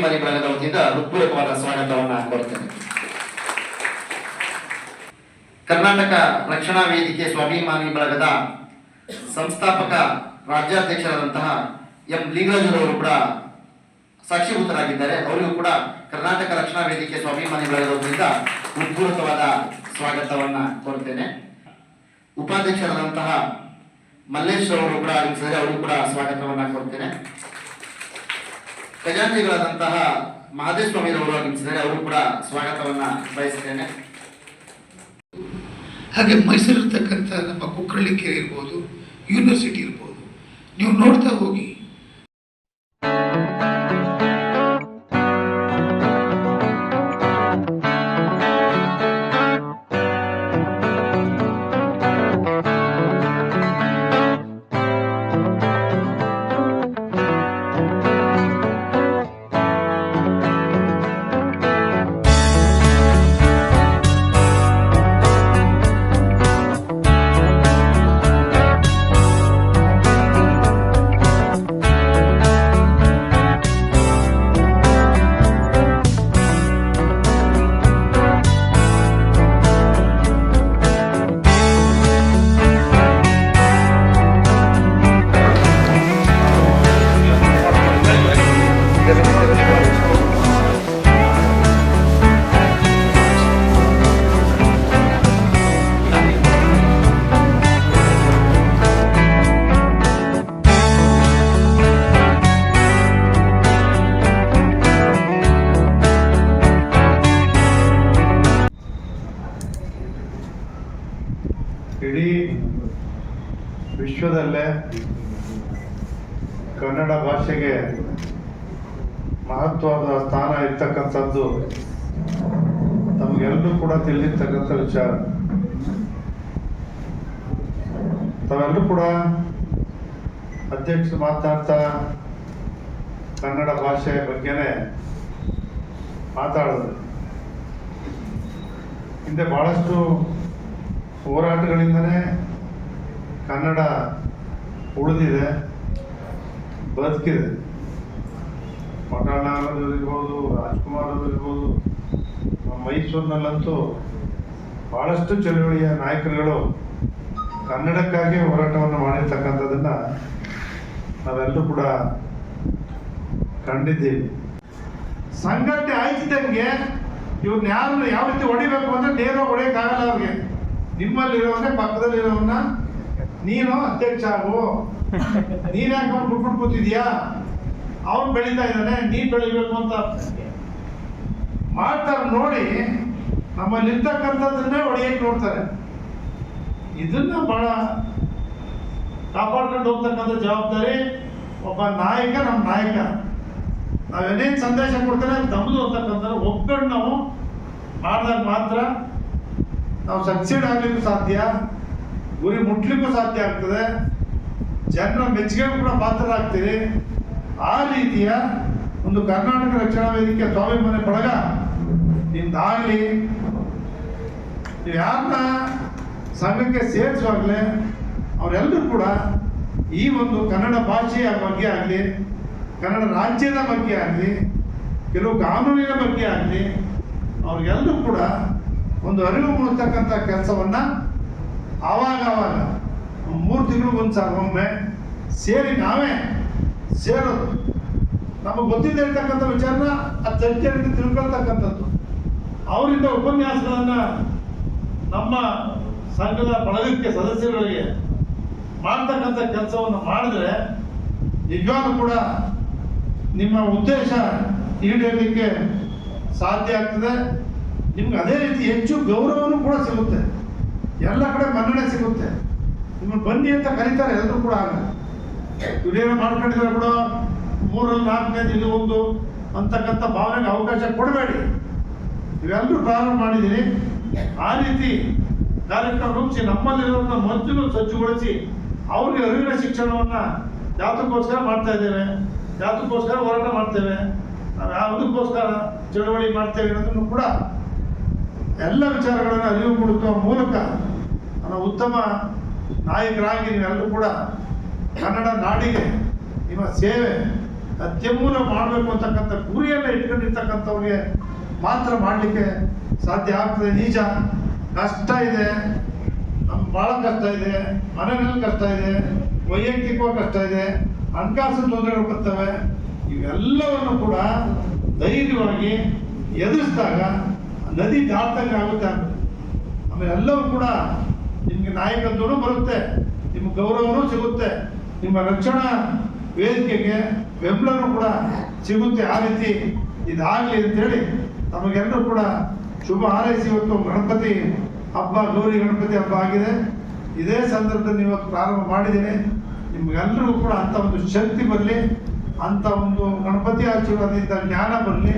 ಸ್ವಾಭಿಮಾನಿ ಬಳಗದ ವತಿಯಿಂದ ಸ್ವಾಗತವನ್ನ ಕರ್ನಾಟಕ ರಕ್ಷಣಾ ವೇದಿಕೆ ಸ್ವಾಭಿಮಾನಿ ಬಳಗದ ಸಂಸ್ಥಾಪಕ ರಾಜ್ಯಾಧ್ಯಕ್ಷರಾದಂತಹ ಎಂ ಲಿಂಗರಾಜರವರು ಕೂಡ ಸಾಕ್ಷಿಭೂತರಾಗಿದ್ದಾರೆ ಅವರಿಗೂ ಕೂಡ ಕರ್ನಾಟಕ ರಕ್ಷಣಾ ವೇದಿಕೆ ಸ್ವಾಭಿಮಾನಿ ಬಳಗದ ವತಿಯಿಂದ ಸ್ವಾಗತವನ್ನ ಕೋರ್ತೇನೆ. ಉಪಾಧ್ಯಕ್ಷರಾದಂತಹ ಮಲ್ಲೇಶ್ ಅವರು ಕೂಡ ಅವರಿಗೂ ಕೂಡ ಸ್ವಾಗತವನ್ನ ಕೊಡ್ತೇನೆ ಖಜಾಂಚಿಗಳಾದಂತಹ ಮಹದೇಶ್ ಸ್ವಾಮಿ ಅವರು ಕೂಡ ಸ್ವಾಗತವನ್ನ ಬಯಸ್ತೇನೆ. ಹಾಗೆ ಮೈಸೂರಿರ್ತಕ್ಕಂಥ ನಮ್ಮ ಕುಕ್ಕರಳ್ಳಿ ಕೆರೆ ಇರ್ಬೋದು, ಯೂನಿವರ್ಸಿಟಿ ಇರ್ಬೋದು, ನೀವು ನೋಡ್ತಾ ಹೋಗಿ ಕನ್ನಡ ಭಾಷೆಗೆ ಮಹತ್ವದ ಸ್ಥಾನ ಇರ್ತಕ್ಕಂಥದ್ದು ನಮಗೆಲ್ಲರೂ ಕೂಡ ತಿಳಿದಿರ್ತಕ್ಕಂಥ ವಿಚಾರ. ತಾವೆಲ್ಲರೂ ಕೂಡ ಅಧ್ಯಕ್ಷರು ಮಾತಾಡ್ತಾ ಕನ್ನಡ ಭಾಷೆ ಬಗ್ಗೆನೇ ಮಾತಾಡೋದು. ಹಿಂದೆ ಭಾಳಷ್ಟು ಹೋರಾಟಗಳಿಂದನೇ ಕನ್ನಡ ಉಳಿದಿದೆ. ಬದುಕಿದೆ. ಮಠಾಳರು ಇರ್ಬೋದು ರಾಜ್ಕುಮಾರ್ ಇರ್ಬೋದು ಮೈಸೂರಿನಲ್ಲಂತೂ ಭಾಳಷ್ಟು ಚಳುವಳಿಯ ನಾಯಕರುಗಳು ಕನ್ನಡಕ್ಕಾಗಿ ಹೋರಾಟವನ್ನು ಮಾಡಿರ್ತಕ್ಕಂಥದ್ದನ್ನು ನಾವೆಲ್ಲರೂ ಕೂಡ ಕಂಡಿದ್ದೀವಿ. ಸಂಘಟನೆ ಆಯ್ತಿದ್ದಂಗೆ ಇವ್ರನ್ನ ಯಾರು ಯಾವ ರೀತಿ ಹೊಡಿಬೇಕು ಅಂದ್ರೆ ನೇರ ಹೊಡೆಯೋಕ್ಕಾಗಲ್ಲ ಅವ್ರಿಗೆ. ನಿಮ್ಮಲ್ಲಿರೋವನ್ನೇ, ಪಕ್ಕದಲ್ಲಿರೋವನ್ನ ನೀನು ಅಧ್ಯಕ್ಷ ಆಗು. ನೀನ್ ಯಾಕೆ ಅವ್ನು ಬಿಟ್ಬಿಟ್ಟು ಕೂತಿದ್ಯಾ? ಅವ್ನು ಬೆಳೀತಾ ಇದ್ದಾನೆ, ನೀನ್ ಬೆಳಿಬೇಕು ಅಂತ. ಮಾಡ್ತಾರೆ ನೋಡಿ, ನಮ್ಮಲ್ಲಿ ಇರ್ತಕ್ಕಂಥದ್ದನ್ನೇ ಒಡೆಯಕ್ಕೆ ನೋಡ್ತಾರೆ. ಇದನ್ನ ಬಹಳ ಕಾಪಾಡ್ಕೊಂಡು ಹೋಗ್ತಕ್ಕಂಥ ಜವಾಬ್ದಾರಿ ಒಬ್ಬ ನಾಯಕ ನಮ್ಮ ನಾಯಕ. ನಾವೇನೇನು ಸಂದೇಶ ಕೊಡ್ತಾರೆ ತಮ್ಮದು ಅಂತಕ್ಕಂಥ ಒಪ್ಕೊಂಡು ನಾವು ಮಾಡಿದಾಗ ಮಾತ್ರ ನಾವು ಸಕ್ಸೀಡ್ ಆಗ್ಲಿಕ್ಕೂ ಸಾಧ್ಯ. ಗುರಿ ಮುಟ್ಲಿಕ್ಕೂ ಸಾಧ್ಯ ಆಗ್ತದೆ. ಜನರ ಮೆಚ್ಚುಗೆ ಕೂಡ ಪಾತ್ರರಾಗ್ತೀರಿ. ಆ ರೀತಿಯ ಒಂದು ಕರ್ನಾಟಕ ರಕ್ಷಣಾ ವೇದಿಕೆ ಸ್ವಾಭಿಮಾನಿ ಬಳಗ ನಿಮ್ದಾಗಲಿ. ನೀವು ಯಾರನ್ನ ಸಂಘಕ್ಕೆ ಸೇರಿಸುವಾಗಲೇ ಅವರೆಲ್ಲರೂ ಕೂಡ ಈ ಒಂದು ಕನ್ನಡ ಭಾಷೆಯ ಬಗ್ಗೆ ಆಗಲಿ, ಕನ್ನಡ ರಾಜ್ಯದ ಬಗ್ಗೆ ಆಗಲಿ, ಕೆಲವು ಕಾನೂನಿನ ಬಗ್ಗೆ ಆಗಲಿ ಅವ್ರಿಗೆಲ್ಲರೂ ಕೂಡ ಒಂದು ಅರಿವು ಮೂಡಿಸ್ತಕ್ಕಂಥ ಕೆಲಸವನ್ನ ಆವಾಗ ಆವಾಗ ಮೂರು ತಿಂಗಳಿಗೊಂದ್ಸಲ ಒಮ್ಮೆ ಸೇರಿ ನಾವೇ ಸೇರೋದು. ನಮಗೆ ಗೊತ್ತಿದ್ದೇ ಇರ್ತಕ್ಕಂಥ ವಿಚಾರನ ಆ ಚರ್ಚೆಯಲ್ಲಿ ತಿಳ್ಕೊಳ್ತಕ್ಕಂಥದ್ದು. ಅವರಿಂದ ಉಪನ್ಯಾಸಗಳನ್ನು ನಮ್ಮ ಸಂಘದ ಬಳಗಕ್ಕೆ ಸದಸ್ಯರುಗಳಿಗೆ ಮಾಡ್ತಕ್ಕಂಥ ಕೆಲಸವನ್ನು ಮಾಡಿದ್ರೆ ನಿಜವಾಗ್ಲೂ ಕೂಡ ನಿಮ್ಮ ಉದ್ದೇಶ ಈಡೇರಲಿಕ್ಕೆ ಸಾಧ್ಯ ಆಗ್ತದೆ. ನಿಮ್ಗೆ ಅದೇ ರೀತಿ ಹೆಚ್ಚು ಗೌರವನೂ ಕೂಡ ಸಿಗುತ್ತೆ. ಎಲ್ಲ ಕಡೆ ಮನ್ನಣೆ ಸಿಗುತ್ತೆ. ನಿಮ್ಮನ್ನು ಬನ್ನಿ ಅಂತ ಕರೀತಾರೆ, ಎಲ್ಲರೂ ಕೂಡ ಆಗ ದುಡಿಯೋ ಮಾಡ್ಕೊಂಡಿದ್ರೆ ಕೂಡ, ಮೂರಲ್ಲಿ ನಾಲ್ಕನೇದು ಇದು ಒಂದು ಅಂತಕ್ಕಂಥ ಭಾವನೆಗೆ ಅವಕಾಶ ಕೊಡಬೇಡಿ. ಇವೆಲ್ಲರೂ ಪ್ರಾರಂಭ ಮಾಡಿದ್ದೀನಿ. ಆ ರೀತಿ ಕಾರ್ಯಕ್ರಮ ರೂಪಿಸಿ ನಮ್ಮಲ್ಲಿರೋದನ್ನ ಮೊದಲು ಸಜ್ಜುಗೊಳಿಸಿ ಅವ್ರಿಗೆ ಅರಿವಿನ ಶಿಕ್ಷಣವನ್ನ ಯಾತಕ್ಕೋಸ್ಕರ ಮಾಡ್ತಾ ಇದ್ದೇವೆ. ಯಾತಕ್ಕೋಸ್ಕರ ಹೋರಾಟ ಮಾಡ್ತೇವೆ. ನಾವು ಯಾವುದಕ್ಕೋಸ್ಕರ ಚಳವಳಿ ಮಾಡ್ತೇವೆ ಅನ್ನೋದನ್ನು ಕೂಡ ಎಲ್ಲ ವಿಚಾರಗಳನ್ನು ಅರಿವು ಮೂಡಿಸುವ ಮೂಲಕ ನನ್ನ ಉತ್ತಮ ನಾಯಕರಾಗಿ ನೀವೆಲ್ಲರೂ ಕೂಡ ಕನ್ನಡ ನಾಡಿಗೆ ನಿಮ್ಮ ಸೇವೆ ಅತ್ಯಮೂಲ ಮಾಡಬೇಕು ಅಂತಕ್ಕಂಥ ಗುರಿಯನ್ನು ಇಟ್ಕೊಂಡಿರ್ತಕ್ಕಂಥವ್ರಿಗೆ ಮಾತ್ರ ಮಾಡಲಿಕ್ಕೆ ಸಾಧ್ಯ ಆಗ್ತದೆ. ನಿಜ, ಕಷ್ಟ ಇದೆ. ನಮ್ಮ ಭಾಳ ಕಷ್ಟ ಇದೆ. ಮನೆಯಲ್ಲಿ ಕಷ್ಟ ಇದೆ. ವೈಯಕ್ತಿಕವಾಗಿ ಕಷ್ಟ ಇದೆ. ಹಣಕಾಸು ತೊಂದರೆಗಳು ಬರ್ತವೆ. ಇವೆಲ್ಲವನ್ನು ಕೂಡ ಧೈರ್ಯವಾಗಿ ಎದುರಿಸಿದಾಗ ನದಿ ದಾಟ್ದಂಗೆ ಆಗುತ್ತೆ ಆಮೇಲೆ ಎಲ್ಲವೂ ಕೂಡ ನಿಮಗೆ ನಾಯಕತ್ವನು ಬರುತ್ತೆ, ನಿಮ್ಮ ಗೌರವನೂ ಸಿಗುತ್ತೆ, ನಿಮ್ಮ ರಕ್ಷಣಾ ವೇದಿಕೆಗೆ ಬೆಂಬಲನು ಕೂಡ ಸಿಗುತ್ತೆ ಆ ರೀತಿ ಇದಾಗಲಿ ಅಂತೇಳಿ ನಮಗೆಲ್ಲರೂ ಕೂಡ ಶುಭ ಹಾರೈಸಿ ಇವತ್ತು ಗಣಪತಿ ಹಬ್ಬ, ಗೌರಿ ಗಣಪತಿ ಹಬ್ಬ ಆಗಿದೆ. ಇದೇ ಸಂದರ್ಭದಲ್ಲಿ ಇವತ್ತು ಪ್ರಾರಂಭ ಮಾಡಿದ್ದೀನಿ. ನಿಮ್ಗೆಲ್ಲರಿಗೂ ಕೂಡ ಅಂಥ ಒಂದು ಶಕ್ತಿ ಬರಲಿ, ಅಂಥ ಒಂದು ಗಣಪತಿ ಆಶೀರ್ವಾದದಿಂದ ಜ್ಞಾನ ಬರಲಿ,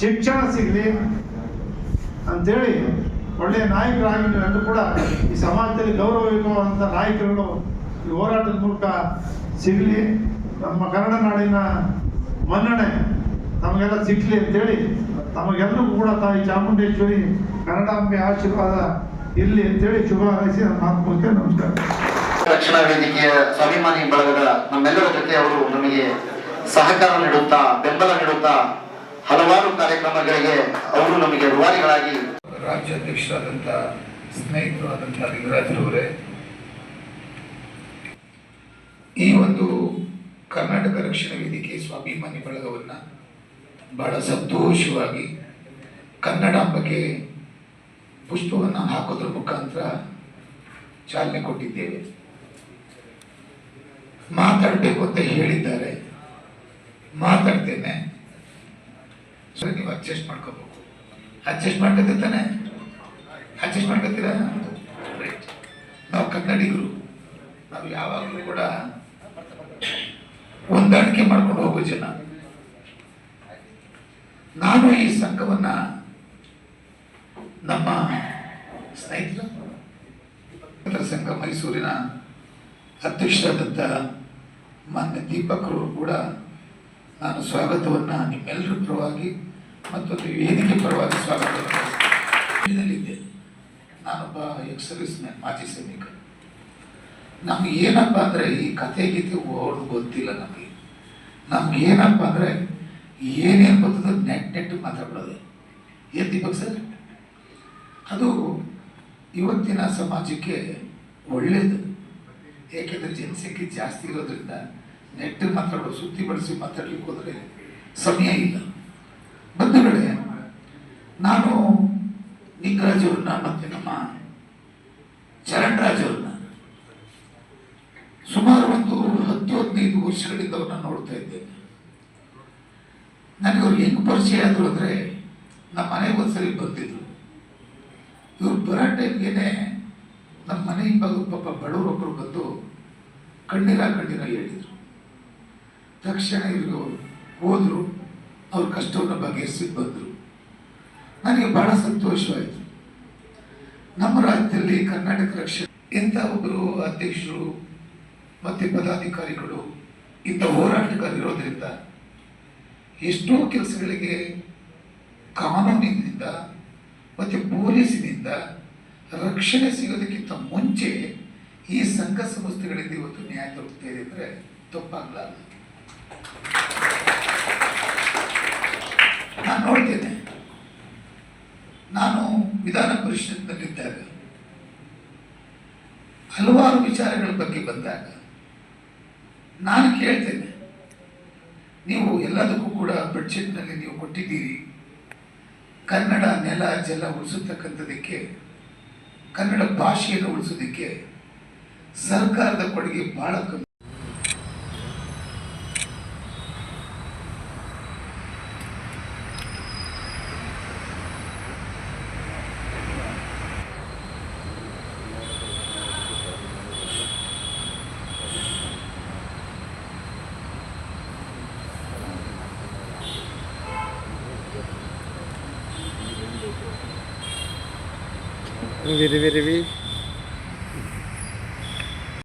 ಶಿಕ್ಷಣ ಸಿಗಲಿ ಅಂತೇಳಿ ಒಳ್ಳೆಯ ನಾಯಕರಾಗಿ ನೀವೆಲ್ಲರೂ ಕೂಡ ಈ ಸಮಾಜದಲ್ಲಿ ಗೌರವಯುತವಾದಂಥ ನಾಯಕರುಗಳು ಈ ಹೋರಾಟದ ಮೂಲಕ ಸಿಗಲಿ. ನಮ್ಮ ಕನ್ನಡ ನಾಡಿನ ಮನ್ನಣೆ ನಮಗೆಲ್ಲ ಸಿಗಲಿ ಅಂತೇಳಿ ತಮಗೆಲ್ಲರಿಗೂ ಕೂಡ ತಾಯಿ ಚಾಮುಂಡೇಶ್ವರಿ ಕನ್ನಡಾಂಬೆ ಆಶೀರ್ವಾದ ಇರಲಿ ಅಂತೇಳಿ ಶುಭ ಹಾರೈಸಿ ಮಾತು ಮುಗಿಸ್ತೇನೆ ನಮಸ್ಕಾರ. ರಕ್ಷಣಾ ವೇದಿಕೆಯ ಸ್ವಾಭಿಮಾನಿ ಬಳಗದ ನಮ್ಮೆಲ್ಲರ ಜೊತೆ ಅವರು ನಮಗೆ ಸಹಕಾರ ನೀಡುತ್ತಾ ಬೆಂಬಲ ನೀಡುತ್ತಾ ಹಲವಾರು ಕಾರ್ಯಕ್ರಮಗಳಿಗೆ ಅವರು ನಮಗೆ ರೂವಾರಿಗಳಾಗಿ ರಾಜ್ಯಾಧ್ಯಕ್ಷರಾದಂಥ ಸ್ನೇಹಿತರು ಆದಂಥ ಲಿಂಗರಾಜರವರೇ ಈ ಒಂದು ಕರ್ನಾಟಕ ರಕ್ಷಣಾ ವೇದಿಕೆ ಸ್ವಾಭಿಮಾನಿ ಬಳಗವನ್ನು ಬಹಳ ಸಂತೋಷವಾಗಿ ಕನ್ನಡಾಂಬಕ್ಕೆ ಪುಷ್ಪವನ್ನು ಹಾಕೋದ್ರ ಮುಖಾಂತರ ಚಾಲನೆ ಕೊಟ್ಟಿದ್ದೇವೆ. ಮಾತಾಡಬೇಕು ಅಂತ ಹೇಳಿದ್ದಾರೆ. ಮಾತಾಡ್ತೇನೆ. ನೀವು ಅಡ್ಜಸ್ಟ್ ಮಾಡ್ಕೋಬೇಕು. ಅಡ್ಜಸ್ಟ್ ತಾನೆ? ಅಡ್ಜಸ್ಟ್ ಮಾಡ್ಕೋತೀರಾ? ರೈಟ್ ನಾವು ಕನ್ನಡಿಗರು, ನಾವು ಯಾವಾಗಲೂ ಕೂಡ ಹೊಂದಾಣಿಕೆ ಮಾಡ್ಕೊಂಡು ಹೋಗೋ ಜನ. ನಾನು ಈ ಸಂಘವನ್ನ ನಮ್ಮ ಸ್ನೇಹಿತರು ಸಂಘ ಮೈಸೂರಿನ ಅಧ್ಯಕ್ಷರಾದಂಥ ಮಾನ್ಯ ದೀಪಕರು ಕೂಡ ನಾನು ಸ್ವಾಗತವನ್ನು ನಿಮ್ಮೆಲ್ಲರ ಪರವಾಗಿ ಮತ್ತೊಂದು ವೇದಿಕೆ ಪರವಾಗಿ ಸ್ವಾಗತ ನಾನೊಬ್ಬ ಎಕ್ಸ್ ಸರ್ವಿಸ್ ಮ್ಯಾನ್ ಮಾಜಿ ಸೈನಿಕ. ನಮ್ಗೆ ಏನಪ್ಪ ಅಂದರೆ ಈ ಕತೆ ಗೀತೆ ಓಡ್ ಗೊತ್ತಿಲ್ಲ ನಮಗೆ. ನಮ್ಗೆ ಏನಪ್ಪ ಅಂದರೆ ಏನೇನು ಗೊತ್ತದೆ ನೆಟ್ ನೆಟ್ ಮಾತಾಡ್ಬಿಡೋದು ಏನು ದೀಪಕ್ ಸರ್? ಅದು ಇವತ್ತಿನ ಸಮಾಜಕ್ಕೆ ಒಳ್ಳೆಯದು ಏಕೆಂದರೆ ಜನಸಂಖ್ಯೆ ಜಾಸ್ತಿ ಇರೋದ್ರಿಂದ ನೆಟ್ ಮಾತಾಡೋ ಸುದ್ದಿ ಬಳಸಿ ಮಾತಾಡ್ಲಿಕ್ಕೆ ಹೋದರೆ ಸಮಯ ಇಲ್ಲ. ನಾನು ನಿಂಗರಾಜವ್ರನ್ನ ಮತ್ತೆ ನಮ್ಮ ಚರಣ್ ರಾಜ್ ಸುಮಾರು ಒಂದು ಹತ್ತು ಹದಿನೈದು ವರ್ಷಗಳಿಂದ ಅವ್ರನ್ನ ನೋಡ್ತಾ ಇದ್ದೇನೆ. ನನಗೆ ಅವ್ರು ಹೆಂಗ್ ಪರಿಚಯ ಆದ್ರು ಅಂದರೆ ನಮ್ಮ ಮನೆಗೆ ಒಂದ್ಸರಿ ಬಂದಿದ್ರು. ಇವ್ರು ಬರೋ ಟೈಮ್ಗೆನೆ ನಮ್ಮ ಮನೆ ಹಿಂಬಾಗ ಪಾಪ ಬಡವರೊಬ್ಬರು ಬಂದು ಕಣ್ಣೀರ ಕಣ್ಣೀರ ಹೇಳಿದರು. ತಕ್ಷಣ ಇವರು ಹೋದರು, ಅವ್ರ ಕಷ್ಟವನ್ನು ಬಗೆಹರಿಸಿ ಬಂದರು. ನನಗೆ ಬಹಳ ಸಂತೋಷವಾಯಿತು. ನಮ್ಮ ರಾಜ್ಯದಲ್ಲಿ ಕರ್ನಾಟಕ ರಕ್ಷಣೆ, ಇಂಥ ಒಬ್ಬರು ಅಧ್ಯಕ್ಷರು ಮತ್ತು ಪದಾಧಿಕಾರಿಗಳು, ಇಂಥ ಹೋರಾಟಗಾರರಿರೋದ್ರಿಂದ ಎಷ್ಟೋ ಕೆಲಸಗಳಿಗೆ ಕಾನೂನಿನಿಂದ ಮತ್ತು ಪೊಲೀಸಿನಿಂದ ರಕ್ಷಣೆ ಸಿಗೋದಕ್ಕಿಂತ ಮುಂಚೆ ಈ ಸಂಘ ಸಂಸ್ಥೆಗಳಿಂದ ಇವತ್ತು ನ್ಯಾಯ ದೊರಕ್ತಾ ಇದೆ ಅಂದರೆ ತಪ್ಪಾಗಲ್ಲ ನಾನು ನೋಡ್ತೇನೆ. ವಿಧಾನ ಪರಿಷತ್ನಲ್ಲಿದ್ದಾಗ ಹಲವಾರು ವಿಚಾರಗಳ ಬಗ್ಗೆ ಬಂದಾಗ ನಾನು ಕೇಳ್ತೇನೆ. ನೀವು ಎಲ್ಲದಕ್ಕೂ ಕೂಡ ಬಡ್ಜೆಟ್ನಲ್ಲಿ ನೀವು ಕೊಟ್ಟಿದ್ದೀರಿ. ಕನ್ನಡ ನೆಲ ಜಲ ಉಳಿಸತಕ್ಕಂಥದಕ್ಕೆ, ಕನ್ನಡ ಭಾಷೆಯನ್ನು ಉಳಿಸೋದಕ್ಕೆ ಸರ್ಕಾರದ ಕೊಡುಗೆ ಭಾಳ ಕಮ್ಮಿ. বিরিবি